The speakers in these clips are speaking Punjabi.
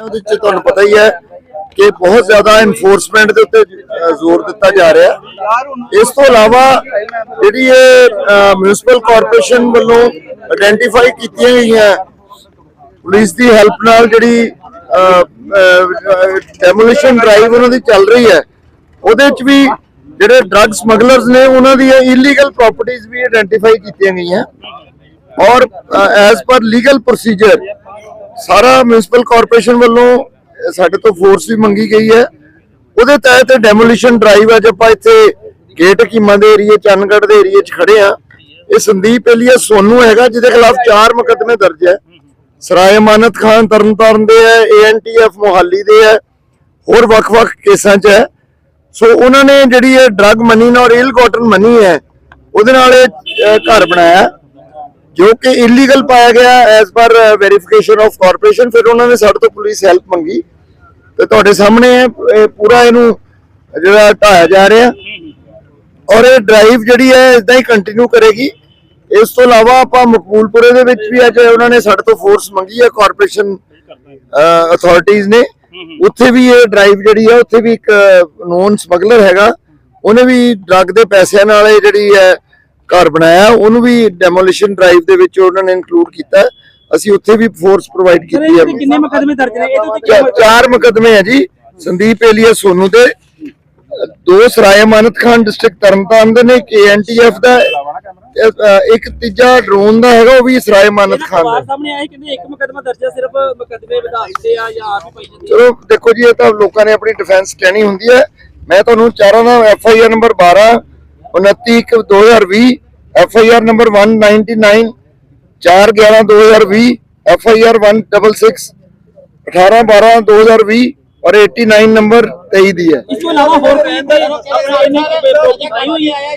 ਉਹਦੇ ਚ ਤੁਹਾਨੂੰ ਪਤਾ ਹੀ ਹੈ ਕਿ ਬਹੁਤ ਜ਼ਿਆਦਾ ਐਨਫੋਰਸਮੈਂਟ ਦੇ ਉੱਤੇ ਜ਼ੋਰ ਦਿੱਤਾ ਜਾ ਰਿਹਾ ਇਸ ਤੋਂ ਇਲਾਵਾ ਜਿਹੜੀ ਇਹ ਮਿਊਨਿਸਪਲ ਕਾਰਪੋਰੇਸ਼ਨ ਵੱਲੋਂ ਆਇਡੈਂਟੀਫਾਈ ਕੀਤੀਆਂ ਗਈਆਂ ਪੁਲਿਸ ਦੀ ਹੈਲਪ ਨਾਲ ਜਿਹੜੀ ਡੈਮੋਲੀਸ਼ਨ ਡਰਾਈਵ ਉਹਨਾਂ ਦੀ ਚੱਲ ਰਹੀ ਹੈ, ਉਹਦੇ ਚ ਵੀ ਜਿਹੜੇ ਡਰੱਗ ਸਮਗਲਰਸ ਨੇ, ਉਹਨਾਂ ਦੀਆਂ ਇਲੀਗਲ ਪ੍ਰਾਪਰਟੀਆਂ ਵੀ ਆਇਡੈਂਟੀਫਾਈ ਕੀਤੀਆਂ ਗਈਆਂ। ਔਰ ਐਜ਼ ਪਰ ਲੀਗਲ ਪ੍ਰੋਸੀਜਰ ਸਾਰਾ ਮਿਊਨਿਸਪਲ ਕਾਰਪੋਰੇਸ਼ਨ ਵੱਲੋਂ ਸਾਡੇ ਤੋਂ ਫੋਰਸ ਵੀ ਮੰਗੀ ਗਈ ਹੈ। ਉਹਦੇ ਤਹਿਤ ਡੈਮੋਲੀਸ਼ਨ ਡਰਾਈਵ ਅੱਜ ਆਪਾਂ ਇੱਥੇ ਗੇਟ ਕੀਮਾ ਦੇ ਏਰੀਏ, ਚੰਨਗੜ੍ਹ ਦੇ ਏਰੀਏ 'ਚ ਖੜੇ ਆ ਇਹ ਸੰਦੀਪ ਏਲੀਆ ਸੋਨੂ ਹੈਗਾ, ਜਿਹਦੇ ਖਿਲਾਫ ਚਾਰ ਮੁਕੱਦਮੇ ਦਰਜ ਹੈ। ਸਰਾਏ ਮਾਨਤ ਖਾਨ, ਤਰਨਤਾਰਨ ਦੇ ਹੈ ਏਐਨਟੀਐਫ ਮੋਹਾਲੀ ਦੇ ਹੈ, ਹੋਰ ਵੱਖ-ਵੱਖ ਕੇਸਾਂ 'ਚ ਹੈ। ਸੋ ਉਹਨਾਂ ਨੇ ਜਿਹੜੀ ਇਹ ਡਰੱਗ ਮਨੀ ਔਰ ਇਲ ਕਾਟਨ ਮਨੀ ਹੈ, ਉਹਦੇ ਨਾਲ ਇਹ ਘਰ ਬਣਾਇਆ। ਜੋ ਕਿ ਇਲੀਗਲ ਪਾਇਆ ਗਿਆ as per verification of corporation ਫਿਰ ਉਹਨਾਂ ਨੇ ਸਾਡੇ ਤੋਂ ਪੁਲਿਸ ਹੈਲਪ ਮੰਗੀ। ਤੇ ਤੁਹਾਡੇ ਸਾਹਮਣੇ ਇਹ ਪੂਰਾ ਇਹਨੂੰ ਜਿਹੜਾ ਢਾਇਆ ਜਾ ਰਿਹਾ। ਔਰ ਇਹ ਡਰਾਈਵ ਜਿਹੜੀ ਹੈ ਇਦਾਂ ਹੀ ਕੰਟੀਨਿਊ ਕਰੇਗੀ। ਇਸ ਤੋਂ ਇਲਾਵਾ ਆਪਾਂ ਮਕਬੂਲਪੁਰੇ ਦੇ ਵਿੱਚ ਵੀ ਅੱਜ ਉਹਨਾਂ ਨੇ ਸਾਡੇ ਤੋਂ ਫੋਰਸ ਮੰਗੀ ਹੈ ਕਾਰਪੋਰੇਸ਼ਨ ਅਥਾਰਟੀਆਂ ਨੇ। ਉੱਥੇ ਵੀ ਇਹ ਡਰਾਈਵ ਜਿਹੜੀ ਹੈ, ਉੱਥੇ ਵੀ ਇੱਕ ਨੋਨ ਸਮਗਲਰ ਹੈਗਾ। ਉਹਨੇ ਵੀ ਡਰੱਗ ਦੇ ਪੈਸਿਆਂ ਨਾਲ ਇਹ ਜਿਹੜੀ ਹੈ ਘਰ ਬਣਾਇਆ ਉਹਨੂੰ ਵੀ ਡੈਮੋਲੀਸ਼ਨ ਡਰਾਈਵ ਦੇ ਵਿੱਚ ਉਹਨਾਂ ਨੇ ਇਨਕਲੂਡ ਕੀਤਾ। ਅਸੀਂ ਉੱਥੇ ਵੀ ਫੋਰਸ ਪ੍ਰੋਵਾਈਡ ਕੀਤੀ ਹੈ। ਕਿੰਨੇ ਮੁਕਦਮੇ ਦਰਜ ਨੇ? ਇਹਦੇ ਉੱਤੇ ਚਾਰ ਮੁਕਦਮੇ ਹੈ ਜੀ। ਸੰਦੀਪ ਏਲੀਆ ਸੋਨੂ ਦੇ ਦੋ ਸਰਾਏ ਮਾਨਤ ਖਾਨ ਡਿਸਟ੍ਰਿਕਟ ਤਰਨਤਾਰਨ ਦੇ ਨੇ ਕੇਐਨਟੀਐਫ ਦਾ ਇੱਕ ਤੀਜਾ ਡਰੋਨ ਦਾ ਹੈਗਾ ਉਹ ਵੀ ਸਰਾਏ ਮਾਨਤ ਖਾਨ ਦਾ। ਸਾਹਮਣੇ ਆਇਆ ਕਹਿੰਦੇ ਇੱਕ ਮੁਕਦਮਾ ਦਰਜ ਹੈ ਸਿਰਫ ਮੁਕਦਮੇ ਵਧਾ ਦਿੱਤੇ ਆ ਜਾਂ ਆਪ ਹੀ ਪਾਈ ਜਾਂਦੀ ਹੈ ਚਲੋ ਦੇਖੋ ਜੀ ਇਹ ਤਾਂ ਲੋਕਾਂ ਨੇ ਆਪਣੀ ਡਿਫੈਂਸ ਕਹਿਣੀ ਹੁੰਦੀ ਹੈ। ਮੈਂ ਤੁਹਾਨੂੰ ਚਾਰਾਂ ਦਾ ਐਫ ਆਈ ਆਰ ਨੰਬਰ 12 29 ਇੱਕ 2020 F I R number 199 4 11 2020 F I R 166 18 12 2020 ਔਰ 89 ਨੰਬਰ 23 ਦੀ ਹੈ। ਇਸ ਤੋਂ ਇਲਾਵਾ ਹੋਰ ਹੋਈ ਹੈ?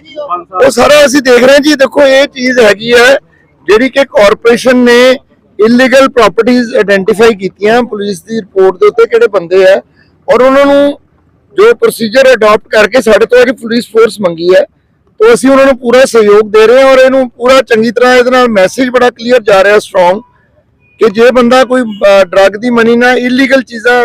ਉਹ ਸਾਰਾ ਅਸੀਂ ਦੇਖ ਰਹੇ ਜੀ ਦੇਖੋ ਇਹ ਚੀਜ਼ ਹੈਗੀ ਹੈ ਜਿਹੜੀ ਕਿ ਕਾਰਪੋਰੇਸ਼ਨ ਨੇ ਇਲੀਗਲ ਪ੍ਰਾਪਰਟੀਆਂ ਆਇਡੈਂਟੀਫਾਈ ਕੀਤੀਆਂ ਪੁਲਿਸ ਦੀ ਰਿਪੋਰਟ ਦੇ ਉੱਤੇ ਕਿਹੜੇ ਬੰਦੇ ਆ ਔਰ ਉਹਨਾਂ ਨੂੰ ਜੋ ਪ੍ਰੋਸੀਜਰ ਅਡਾਪਟ ਕਰਕੇ ਸਾਡੇ ਤੋਂ ਪੁਲਿਸ ਫੋਰਸ ਮੰਗੀ ਹੈ ਤੋਂ ਅਸੀਂ ਉਹਨਾਂ ਨੂੰ ਪੂਰਾ ਸਹਿਯੋਗ ਦੇ ਰਹੇ ਹਾਂ ਔਰ ਇਹਨੂੰ ਪੂਰਾ ਚੰਗੀ ਤਰ੍ਹਾਂ ਇਹਦੇ ਨਾਲ ਮੈਸੇਜ ਬੜਾ ਕਲੀਅਰ ਜਾ ਰਿਹਾ ਸਟਰੋਂਗ ਕਿ ਜੇ ਬੰਦਾ ਕੋਈ ਡਰੱਗ ਦੀ ਮਨੀ ਨਾਲ ਇਲੀਗਲ ਚੀਜ਼ਾਂ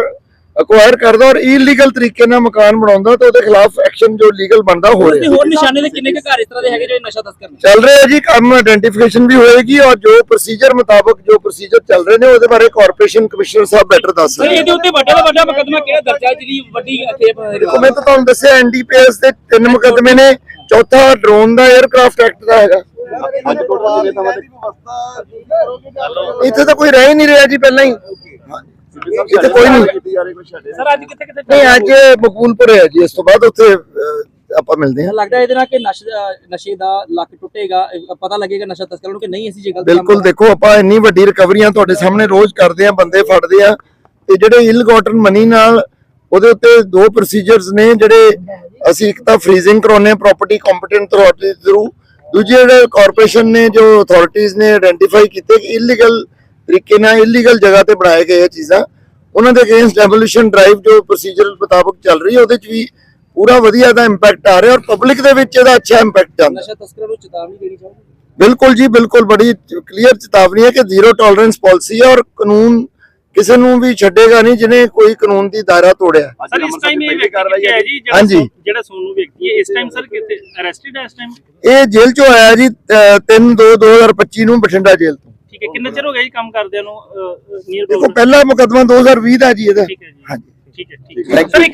ਅਕਵਾਇਰ ਕਰਦਾ ਔਰ ਇਲੀਗਲ ਤਰੀਕੇ ਨਾਲ ਮਕਾਨ ਬਣਾਉਂਦਾ ਤਾਂ ਉਹਦੇ ਖਿਲਾਫ ਐਕਸ਼ਨ ਜੋ ਲੀਗਲ ਬਣਦਾ ਹੋ ਰਿਹਾ। ਹੋਰ ਨਿਸ਼ਾਨੇ ਦੇ ਕਿੰਨੇ ਕੁ ਘਰ ਇਸ ਤਰ੍ਹਾਂ ਦੇ ਹੈਗੇ ਜਿਹੜੇ ਨਸ਼ਾ ਤਸਕਰ ਨੇ? ਚੱਲ ਰਿਹਾ ਜੀ ਕੰਮ ਆਇਡੈਂਟੀਫਿਕੇਸ਼ਨ ਵੀ ਹੋਏਗੀ ਔਰ ਜੋ ਪ੍ਰੋਸੀਜਰ ਮੁਤਾਬਕ ਜੋ ਪ੍ਰੋਸੀਜਰ ਚੱਲ ਰਹੇ ਨੇ ਉਹਦੇ ਬਾਰੇ ਕਾਰਪੋਰੇਸ਼ਨ ਕਮਿਸ਼ਨਰ ਸਾਹਿਬ ਬੈਟਰ ਦੱਸ ਨੇ। ਇਹਦੇ ਉੱਤੇ ਵੱਡੇ ਤੋਂ ਵੱਡਾ ਮੁਕਦਮਾ ਕਿਹੜਾ ਦਰਜ ਜਿਹੜੀ ਵੱਡੀ ਦੇਖੋ ਮੈਂ ਤਾਂ ਤੁਹਾਨੂੰ ਦੱਸਿਆ ਐਨਡੀਪੀਐਸ ਦੇ ਤਿੰਨ ਮੁਕੱਦਮੇ ਨੇ। ਚੌਥਾ ਡਰੋਨ ਦਾ 에ਅਰਕ੍ਰਾਫਟ ਐਕਟ ਦਾ ਹੈਗਾ। ਇੱਥੇ ਤਾਂ ਕੋਈ ਰਹਿ ਹੀ ਨਹੀਂ ਰਿਹਾ ਜੀ ਪਹਿਲਾਂ ਹੀ। ਇੱਥੇ ਕੋਈ ਨਹੀਂ। ਸਰ ਅੱਜ ਕਿੱਥੇ ਕਿੱਥੇ ਨਹੀਂ ਅੱਜ ਮਕਬੂਲਪੁਰ ਹੈ ਜੀ ਇਸ ਤੋਂ ਬਾਅਦ ਉੱਥੇ ਆਪਾਂ ਮਿਲਦੇ ਹਾਂ। ਲੱਗਦਾ ਇਹਦੇ ਨਾਲ ਕਿ ਨਸ਼ੇ ਦਾ- ਨਸ਼ੇ ਦਾ ਲੱਕ ਟੁੱਟੇਗਾ ਪਤਾ ਲੱਗੇਗਾ ਨਸ਼ਾ ਤਸਕਰਾਂ ਨੂੰ ਕਿ ਨਹੀਂ ਅਸੀਂ ਜੇ ਗਲਤ ਬਿਲਕੁਲ ਦੇਖੋ ਆਪਾਂ ਇੰਨੀ ਵੱਡੀ ਰਿਕਵਰੀਆਂ ਤੁਹਾਡੇ ਸਾਹਮਣੇ ਰੋਜ਼ ਕਰਦੇ ਆ ਬੰਦੇ ਫੜਦੇ ਆ ਤੇ ਜਿਹੜੇ ਇਲ ਗੋਟਨ ਮਨੀ ਨਾਲ ਉਹਦੇ ਉੱਤੇ ਦੋ ਪ੍ਰੋਸੀਜਰਸ ਨੇ ਜਿਹੜੇ ਅਸੀਂ ਇੱਕ ਤਾਂ ਫ੍ਰੀਜ਼ਿੰਗ ਕਰਾਉਨੇ ਪ੍ਰਾਪਰਟੀ ਕੰਪੀਟੈਂਟ ਅਥਾਰਟੀ ਥਰੂ ਦੂਜੇ ਜਿਹੜੇ ਕਾਰਪੋਰੇਸ਼ਨ ਨੇ ਜੋ ਅਥਾਰਟੀਆਂ ਨੇ ਆਇਡੈਂਟੀਫਾਈ ਕੀਤੇ ਕਿ ਇਲੀਗਲ ਤਰੀਕੇ ਨਾਲ ਇਲੀਗਲ ਜਗ੍ਹਾ ਤੇ ਬਣਾਏ ਗਏ ਇਹ ਚੀਜ਼ਾਂ ਉਹਨਾਂ ਦੇ ਅਗੇਂਸਟ ਡੈਮੋਲੀਸ਼ਨ ਡਰਾਈਵ ਜੋ ਪ੍ਰੋਸੀਜਰ ਮੁਤਾਬਕ ਚੱਲ ਰਹੀ ਹੈ ਉਹਦੇ ਚ ਵੀ ਪੂਰਾ ਵਧੀਆ ਦਾ ਇੰਪੈਕਟ ਆ ਰਿਹਾ ਔਰ ਪਬਲਿਕ ਦੇ ਵਿੱਚ ਇਹਦਾ ਅੱਛਾ ਇੰਪੈਕਟ ਜਾਂਦਾ। ਨਸ਼ਾ ਤਸਕਰਾਂ ਨੂੰ ਚੇਤਾਵਨੀ ਦੇਣੀ ਚਾਹੁੰਦੇ ਬਿਲਕੁਲ ਜੀ ਬਿਲਕੁਲ ਬੜੀ ਕਲੀਅਰ ਚੇਤਾਵਨੀ ਹੈ ਕਿ ਜ਼ੀਰੋ ਟੋਲਰੈਂਸ ਪਾਲਿਸੀ ਹੈ ਔਰ ਕਾਨੂੰਨ ਕਿਸੇ ਨੂੰ ਵੀ ਛੱਡੇਗਾ ਨਹੀਂ ਜਿਹਨੇ ਕੋਈ ਕਾਨੂੰਨ ਦੀ ਦਾਇਰਾ ਤੋੜਿਆ। ਸਰ ਇਸ ਟਾਈਮ ਇਹ ਵਿਅਕਤੀ ਕਿੱਥੇ ਹੈ ਜੀ ਜਿਹੜਾ ਹਾਂਜੀ। ਸੋ- ਜਿਹੜਾ ਸੋਨੂ ਵਿਅਕਤੀ ਹੈ ਇਸ ਟਾਈਮ ਸਰ ਕਿੱਥੇ ਅਰੈਸਟਡ ਹੈ ਇਸ ਟਾਈਮ ਇਹ ਜੇਲ੍ਹ ਚੋਂ ਆਇਆ ਜੀ 3 2 2025 ਨੂੰ ਬਠਿੰਡਾ ਜੇਲ੍ਹ ਤੋਂ। ਠੀਕ ਹੈ ਕਿੰਨਾ ਚਿਰ ਹੋ ਗਿਆ ਜੀ ਕੰਮ ਕਰਦਿਆਂ ਨੂੰ ਨੀਅਰ ਦੇਖੋ ਪਹਿਲਾ ਮੁਕਦਮਾ 2020 ਦਾ ਜੀ ਇਹਦਾ। ਠੀਕ ਹੈ ਜੀ। ਹਾਂਜੀ। ਠੀਕ ਹੈ ਠੀਕ ਹੈ। ਸਰ ਇੱਕ